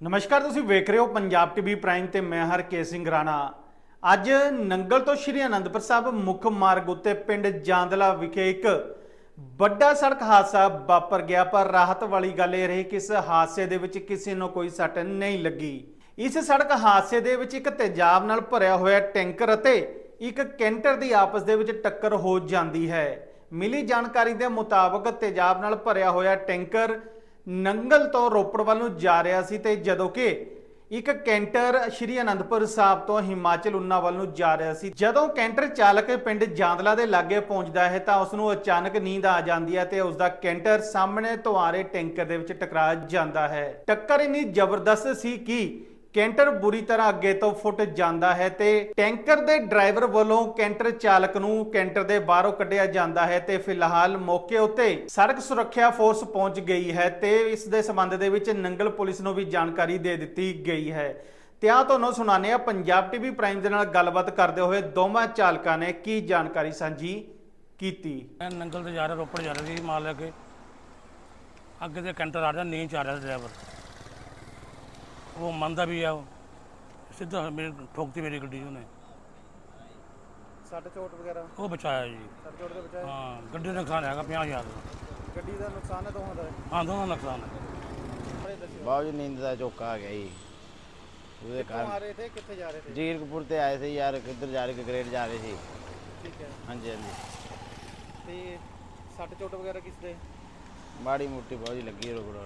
ਨਮਸਕਾਰ, ਤੁਸੀਂ ਵੇਖ ਰਹੇ ਹੋ ਪੰਜਾਬ ਟੀਵੀ ਪ੍ਰਾਈਮ ਤੇ ਮੈਂ ਹਰਕੇ ਸਿੰਘ ਰਾਣਾ। ਅੱਜ ਨੰਗਲ ਤੋਂ ਸ਼੍ਰੀ ਅਨੰਦਪੁਰ ਸਾਹਿਬ ਮੁੱਖ ਮਾਰਗ ਉੱਤੇ ਪਿੰਡ ਜਾਂਦਲਾ ਵਿਖੇ ਇੱਕ ਵੱਡਾ ਸੜਕ ਹਾਦਸਾ ਵਾਪਰ ਗਿਆ, ਪਰ ਰਾਹਤ ਵਾਲੀ ਗੱਲ ਇਹ ਰਹੀ ਕਿ ਇਸ ਹਾਦਸੇ ਦੇ ਵਿੱਚ ਕਿਸੇ ਨੂੰ ਕੋਈ ਸੱਟ ਨਹੀਂ ਲੱਗੀ। ਇਸ ਸੜਕ ਹਾਦਸੇ ਦੇ ਵਿੱਚ ਇੱਕ ਤੇਜ਼ਾਬ ਨਾਲ ਭਰਿਆ ਹੋਇਆ ਟੈਂਕਰ ਅਤੇ ਇੱਕ ਕੈਂਟਰ ਦੀ ਆਪਸ ਦੇ ਵਿੱਚ ਟੱਕਰ ਹੋ ਜਾਂਦੀ ਹੈ। ਮਿਲੀ ਜਾਣਕਾਰੀ ਦੇ ਮੁਤਾਬਕ ਤੇਜ਼ਾਬ ਨਾਲ ਭਰਿਆ ਹੋਇਆ ਟੈਂਕਰ ਨੰਗਲ ਤੋਂ ਰੋਪੜ ਵੱਲ ਨੂੰ ਜਾ ਰਿਹਾ ਸੀ ਤੇ ਜਦੋਂ ਕਿ ਇੱਕ ਕੈਂਟਰ ਸ਼੍ਰੀ ਅਨੰਦਪੁਰ ਸਾਹਿਬ ਤੋਂ ਹਿਮਾਚਲ ਉਨਾ ਵੱਲ ਨੂੰ ਜਾ ਰਿਹਾ ਸੀ। ਜਦੋਂ ਕੈਂਟਰ ਚਾਲਕ ਪਿੰਡ ਜਾਂਦਲਾ ਦੇ ਲਾਗੇ ਪਹੁੰਚਦਾ ਹੈ ਤਾਂ ਉਸ ਨੂੰ ਅਚਾਨਕ ਨੀਂਦ ਆ ਜਾਂਦੀ ਹੈ ਤੇ ਉਸ ਦਾ ਕੈਂਟਰ ਸਾਹਮਣੇ ਤੋਂ ਆ ਰਹੇ ਟੈਂਕਰ ਦੇ ਵਿੱਚ ਟਕਰਾ ਜਾਂਦਾ ਹੈ। ਟੱਕਰ ਇੰਨੀ ਜ਼ਬਰਦਸਤ ਸੀ ਕਿ ਕੈਂਟਰ ਬੁਰੀ ਤਰ੍ਹਾਂ ਅੱਗੇ ਤੋਂ ਫੁੱਟ ਜਾਂਦਾ ਹੈ ਤੇ ਟੈਂਕਰ ਦੇ ਡਰਾਈਵਰ ਵੱਲੋਂ ਕੈਂਟਰ ਚਾਲਕ ਨੂੰ ਕੈਂਟਰ ਦੇ ਬਾਹਰੋਂ ਕੱਢਿਆ ਜਾਂਦਾ ਹੈ ਤੇ ਫਿਲਹਾਲ ਮੌਕੇ ਉੱਤੇ ਸੜਕ ਸੁਰੱਖਿਆ ਫੋਰਸ ਪਹੁੰਚ ਗਈ ਹੈ ਤੇ ਇਸ ਦੇ ਸੰਬੰਧ ਦੇ ਵਿੱਚ ਨੰਗਲ ਪੁਲਿਸ ਨੂੰ ਵੀ ਜਾਣਕਾਰੀ ਦੇ ਦਿੱਤੀ ਗਈ ਹੈ। ਤੇ ਆ ਤੁਹਾਨੂੰ ਸੁਣਾਉਂਦੇ ਆ ਪੰਜਾਬ ਟੀਵੀ ਪ੍ਰਾਈਮ ਦੇ ਨਾਲ ਗੱਲਬਾਤ ਕਰਦੇ ਹੋਏ ਦੋਵਾਂ ਚਾਲਕਾਂ ਨੇ ਕੀ ਜਾਣਕਾਰੀ ਸਾਂਝੀ ਕੀਤੀ? ਮੈਂ ਨੰਗਲ ਤੇ ਜਾ ਰਿਹਾ, ਰੋਪੜ ਜਾ ਰਿਹਾ ਸੀ ਮਾਲ ਲੈ ਕੇ। ਅੱਗੇ ਤੇ ਕੈਂਟਰ ਆ ਰਿਹਾ ਨੀਂਦ ਚ ਆ ਰਿਹਾ ਡਰਾਈਵਰ। ਉਹ ਮੰਨਦਾ ਵੀ ਆ ਉਹ ਸਿੱਧਾ ਮੇਰੇ ਠੋਕਤੀ ਮੇਰੀ ਗੱਡੀ ਉਹਨੇ। ਸੱਟ ਚੋਟ ਵਗੈਰਾ? ਉਹ ਬਚਾਇਆ ਜੀ। ਸੱਟ ਚੋਟ ਦੇ ਬਚਾਏ? ਹਾਂ ਗੱਡੀ ਦਾ ਨੁਕਸਾਨ ਹੈਗਾ 50000 ਦਾ। ਗੱਡੀ ਦਾ ਨੁਕਸਾਨ ਹੈ ਦੋਹਾਂ ਦਾ? ਹਾਂ ਦੋਨੋਂ ਨੁਕਸਾਨ ਹੈ। ਬਾਬੂ ਜੀ ਨੀਂਦ ਦਾ ਝੋਕਾ ਆ ਗਿਆ ਜੀ। ਉਹਦੇ ਕਾਰਨ ਰਹੇ ਥੇ? ਕਿੱਥੇ ਜਾ ਰਹੇ ਜੀਰਕਪੁਰ ਤੇ ਆਏ ਸੀ ਯਾਰ ਕਿੱਧਰ ਜਾ ਰਹੇ ਗ੍ਰੇਡ ਜਾ ਰਹੇ ਸੀ। ਠੀਕ ਹੈ। ਹਾਂਜੀ ਹਾਂਜੀ। ਤੇ ਸੱਟ ਚੋਟ ਵਗੈਰਾ ਕਿਸ ਦੇ? ਮਾੜੀ ਮੋਟੀ ਬਾਬੂ ਜੀ ਲੱਗੀ ਰੋਕੜ